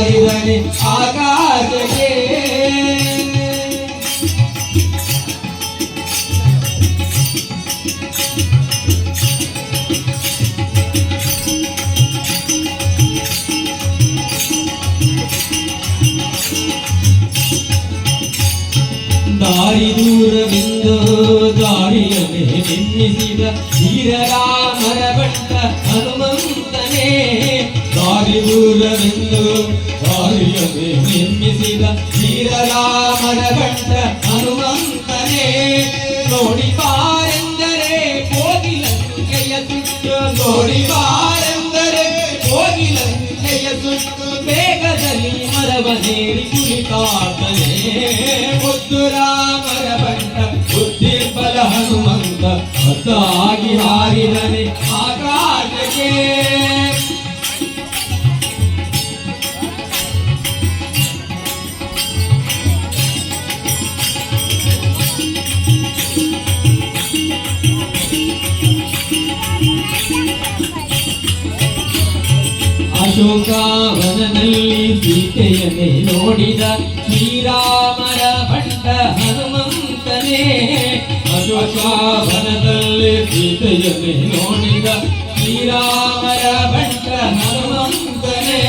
ಹಾರಿದನೆ ಆಕಾಶಕ್ಕೆ ದಾರಿ ದೂರವಿಂದು ದಾರಿಯ ಜನ್ಮಿಸಿದ ವೀರರಾಮರ ಭಟ್ಟ ಹನುಮಂತನೇ. ದಾರಿದೂರವೆಂದು ದಾರಿಯಲ್ಲಿ ನಿರ್ಮಿಸಿದ ವೀರರಾಮರ ಭಟ್ಟ ಹನುಮಂತನೇ. ನೋಡಿ ಬಾರೆಂದರೆ ಕೋಗಿಲಂಕೆಯ ಸುತ್ತು. ನೋಡಿ ಬಾರೆಂದರೆ ಕೋಗಿಲಂಕೆಯ ಸುತ್ತು. ಬೇಗದಲ್ಲಿ ಮರವ ಸೇರಿ ಕುಳಿತಾತನೇ ಮುದ್ದುರಾಮರ ಭಟ್ಟ ಮತ್ತಾಗಿ ಹಾರಿದನೆ ಆಕಾಶಕ್ಕೆ. ಅಶೋಕಾವನದಲ್ಲಿ ಸೀತೆಯನ್ನೇ ನೋಡಿದ ಶ್ರೀರಾಮರ ಬಂಟ ಹನುಮಂತನೇ. ಅಶೋಕಾವನದಲ್ಲಿ ಸೀತೆಯನ್ನೇ ನೋಡಿದ ಶ್ರೀರಾಮರ ಬಂಟ ಹನುಮಂತನೇ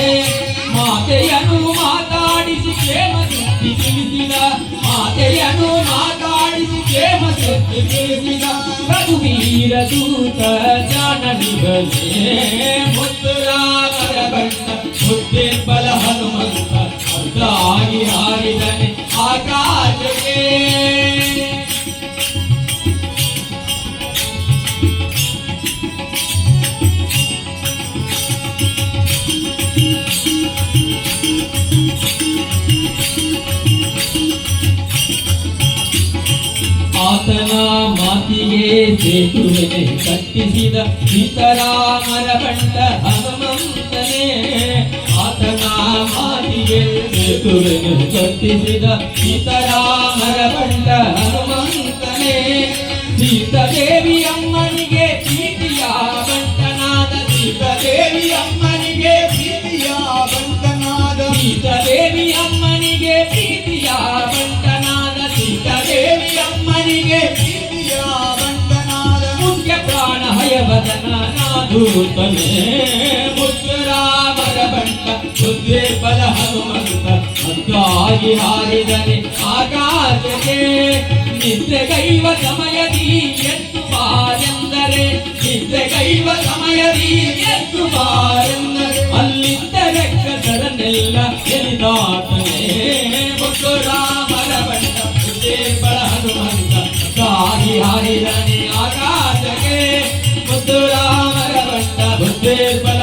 ಮಾತೆಯನ್ನು ಮಾತಾಡಿಸಿ ಕ್ಷೇಮ ಸುದ್ದಿ ತಿಳಿಸಿದ ಮಾತೆಯನ್ನು ಮಾತಾಡಿಸಿ ಕ್ಷೇಮ ಸುದ್ದಿ ತಿಳಿಸಿದ ರಘುವೀರ ದೂತ ಜಾನನಿಗಲೇ ಮುದ್ದು ರಾಮರ ಬಂಟ ಮಾತಿಗೆ ಸೇತುವೆ ಕಟ್ಟಿಸಿದ ಸೀತಾರಾಮರ ಬಂಟ ಹನುಮಂತನೇ ಆತನ ಮಾತಿಗೆ ಸೇತುವೆ ಕಟ್ಟಿಸಿದ ಸೀತಾರಾಮರ ಬಂಟ ಪ್ರಾಣ ಹಯವದನ ನಾದೂತನೇ ಮುಖ್ಯ ರಾಮರ ಬಂಟ ಬುದ್ಧಿ ಬಲ ಹನುಮಂತ ಅಂತಾಗಿ ಹಾರಿದನೆ ಆಕಾಶಕ್ಕೆ ನಿದ್ರೆಗೈವ ಸಮಯದಿ ಎದ್ದು ಬಾರೆಂದರೆ ನಿದ್ರೆಗೈವ ಸಮಯದಿ ಎದ್ದು ಬಾರೆಂದರೆ ಅಲ್ಲಿದ್ದ ಲೆಕ್ಕದರನ್ನೆಲ್ಲ ಎಲಿದಾತನೇ ಮುದ್ದು ರಾಮರ ಬಂಟ ಬುದ್ಧಿ ముద్దురామరమంట బుద్ధేశ్వర